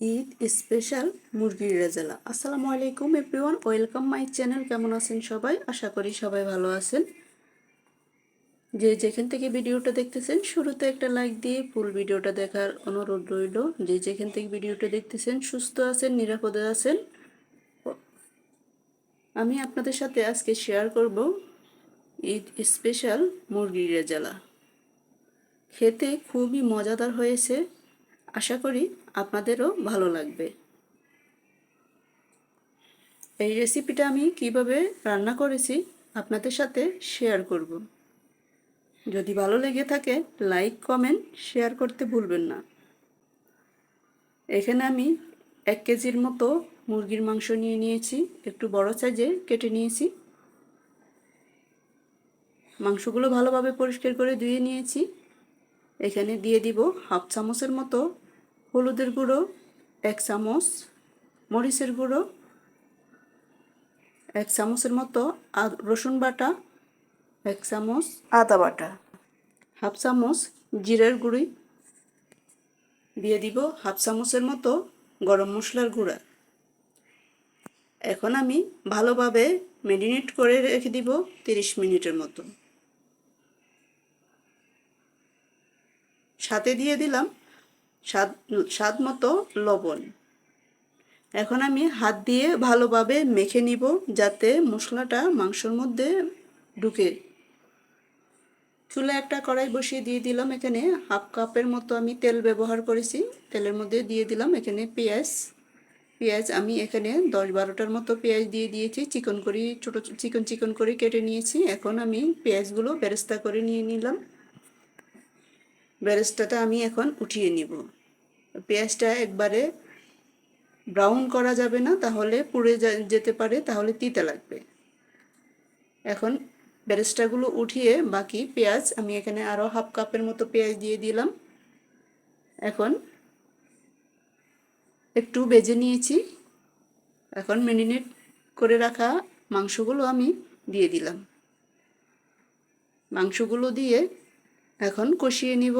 Eid special মুরগির রেজালা। আসসালামু আলাইকুম এভরিওয়ান, ওয়েলকাম মাই চ্যানেল, কেমন আছেন সবাই? আশা করি সবাই ভালো আছেন। যে যেখান থেকে ভিডিওটা দেখতেছেন, শুরুতে একটা লাইক দিয়ে ফুল ভিডিওটা দেখার অনুরোধ রইল। যে যেখান থেকে ভিডিওটা দেখতেছেন, সুস্থ আছেন, নিরাপদে আছেন, আমি আপনাদের সাথে আজকে শেয়ার করব ঈদ স্পেশাল মুরগির রেজালা। খেতে খুবই মজাদার হয়েছে। আশা করি আপনাদেরও ভালো লাগবে। এই রেসিপিটা আমি কীভাবে রান্না করেছি আপনাদের সাথে শেয়ার করব। যদি ভালো লেগে থাকে লাইক কমেন্ট শেয়ার করতে ভুলবেন না। এখানে আমি এক কেজির মতো মুরগির মাংস নিয়ে নিয়েছি, একটু বড় সাইজে কেটে নিয়েছি। মাংসগুলো ভালোভাবে পরিষ্কার করে ধুয়ে নিয়েছি। এখানে দিয়ে দিব হাফ চামচের মতো হলুদের গুঁড়ো, এক চামচ, মরিচের গুঁড়ো, এক চামচের মতো রসুন বাটা, এক চামচ আদা বাটা, হাফ চামচ জিরের গুঁড়ি, দিয়ে দিব হাফ চামচের মতো গরম মশলার গুঁড়া। এখন আমি ভালোভাবে মেরিনেট করে রেখে দিব তিরিশ মিনিটের মতো। সাথে দিয়ে দিলাম স্বাদ স্বাদ মতো লবণ। এখন আমি হাত দিয়ে ভালোভাবে মেখে নিব যাতে মশলাটা মাংসর মধ্যে ঢুকে। চুলে একটা কড়াই বসিয়ে দিয়ে দিলাম এখানে হাফ কাপের মতো আমি তেল ব্যবহার করেছি। তেলের মধ্যে দিয়ে দিলাম এখানে পেঁয়াজ। পেঁয়াজ আমি এখানে দশ বারোটার মতো পেঁয়াজ দিয়ে দিয়েছি। চিকন করে, ছোটো, চিকন চিকন করে কেটে নিয়েছি। এখন আমি পেঁয়াজগুলো বেরেস্তা করে নিয়ে নিলাম। বেরেস্তাটা আমি এখন উঠিয়ে নিব। পেঁয়াজটা একবারে ব্রাউন করা যাবে না, তাহলে পুড়ে যেতে পারে, তাহলে তিতে লাগবে। এখন বেরেস্তাগুলো উঠিয়ে বাকি পেঁয়াজ আমি এখানে আরও হাফ কাপের মতো পেঁয়াজ দিয়ে দিলাম। এখন একটু বেজে নিয়েছি। এখন মেরিনেট করে রাখা মাংসগুলো আমি দিয়ে দিলাম। মাংসগুলো দিয়ে এখন কষিয়ে নিব।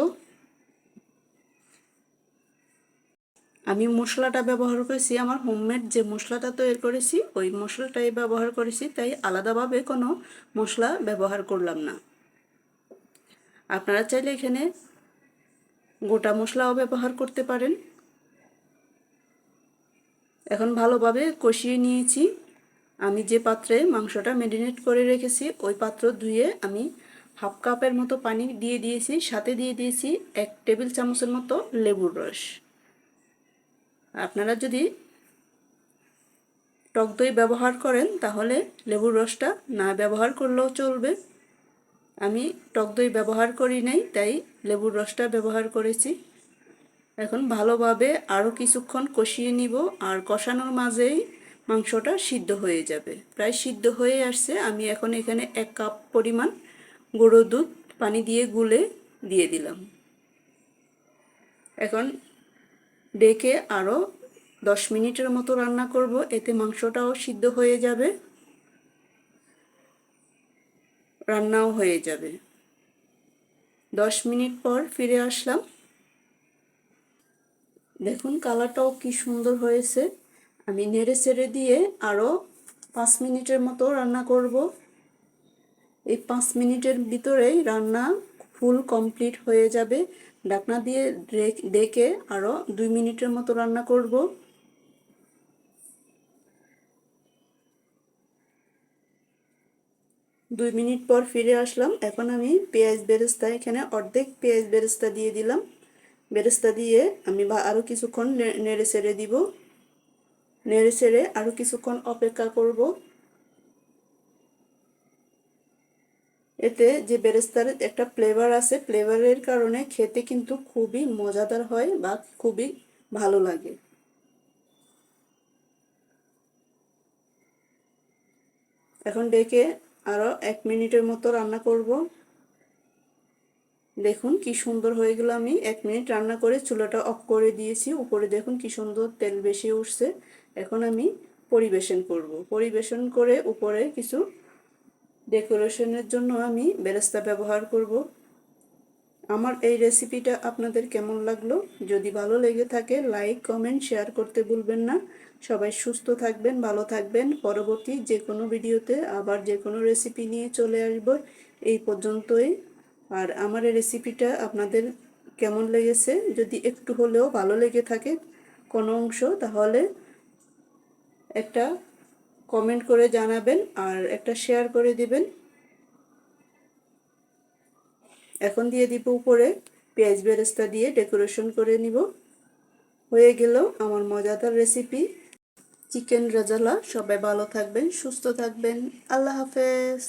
আমি মশলাটা ব্যবহার করেছি, আমার হোমমেড যে মশলাটা তৈরি করেছি, ওই মশলাটাই ব্যবহার করেছি, তাই আলাদাভাবে কোনো মশলা ব্যবহার করলাম না। আপনারা চাইলে এখানে গোটা মশলাও ব্যবহার করতে পারেন। এখন ভালোভাবে কষিয়ে নিয়েছি। আমি যে পাত্রে মাংসটা ম্যারিনেট করে রেখেছি, ওই পাত্র ধুয়ে আমি হাফ কাপের মতো পানি দিয়ে দিয়েছি, সাথে দিয়ে দিয়েছি এক টেবিল চামচের মতো লেবুর রস। আপনারা যদি টক দই ব্যবহার করেন, তাহলে লেবুর রসটা না ব্যবহার করলেও চলবে। আমি টক দই ব্যবহার করি নাই, তাই লেবুর রসটা ব্যবহার করেছি। এখন ভালোভাবে আরও কিছুক্ষণ কষিয়ে নিব, আর কষানোর মাঝেই মাংসটা সিদ্ধ হয়ে যাবে। প্রায় সিদ্ধ হয়ে আসছে, আমি এখন এখানে এক কাপ পরিমাণ গুঁড়ো দুধ, পানি দিয়ে গুলে দিয়ে দিলাম। এখন ডেকে আরও দশ মিনিটের মতো রান্না করব, এতে মাংসটাও সিদ্ধ হয়ে যাবে। রান্নাও হয়ে যাবে। দশ মিনিট পর ফিরে আসলাম। দেখুন কালারটাও কি সুন্দর হয়েছে। আমি নেড়ে ছেড়ে দিয়ে আরও পাঁচ মিনিটের মতো রান্না করব। এই পাঁচ মিনিটের ভিতরেই রান্না ফুল কমপ্লিট হয়ে যাবে। ডাকনা দিয়ে ডেকে আরও দুই মিনিটের মতো রান্না করব। দুই মিনিট পর ফিরে আসলাম। এখন আমি পেঁয়াজ বেরেস্তা, এখানে অর্ধেক পেঁয়াজ বেরেস্তা দিয়ে দিলাম। বেরেস্তা দিয়ে আমি বা আরও কিছুক্ষণ নেড়ে ছেড়ে দিব। নেড়ে ছেড়ে আরও কিছুক্ষণ অপেক্ষা করব। এতে যে বেরেস্তার একটা ফ্লেভার আছে ফ্লেভারের কারণে খেতে কিন্তু খুবই মজাদার হয় বা খুবই ভালো লাগে। এখন ডেকে আরও এক মিনিটের মতো রান্না করব। দেখুন কি সুন্দর হয়ে গেল আমি। এক মিনিট রান্না করে চুলাটা অফ করে দিয়েছি। উপরে দেখুন কি সুন্দর তেল বেশি উঠছে। এখন আমি পরিবেশন করব। পরিবেশন করে উপরে কিছু ডেকোরেশনের জন্য আমি বেরেস্তা ব্যবহার করব। আমার এই রেসিপিটা আপনাদের কেমন লাগল? যদি ভালো লেগে থাকে, লাইক, কমেন্ট, শেয়ার করতে ভুলবেন না। সবাই সুস্থ থাকবেন, ভালো থাকবেন। পরবর্তী যে কোনো ভিডিওতে আবার যে কোনো রেসিপি নিয়ে চলে আসব। এই পর্যন্তই। আর আমার এই রেসিপিটা আপনাদের কেমন লেগেছে? যদি একটু হলেও ভালো লেগে থাকে কোনো অংশ, তাহলে একটা কমেন্ট করে জানাবেন আর একটা শেয়ার করে দিবেন। এখন দিয়ে দিব উপরে পেঁয়াজ বেরেস্তা দিয়ে ডেকোরেশন করে নিব। হয়ে গেল আমার মজাদার রেসিপি চিকেন রাজালা। সবাই ভালো থাকবেন, সুস্থ থাকবেন। আল্লাহ হাফেজ।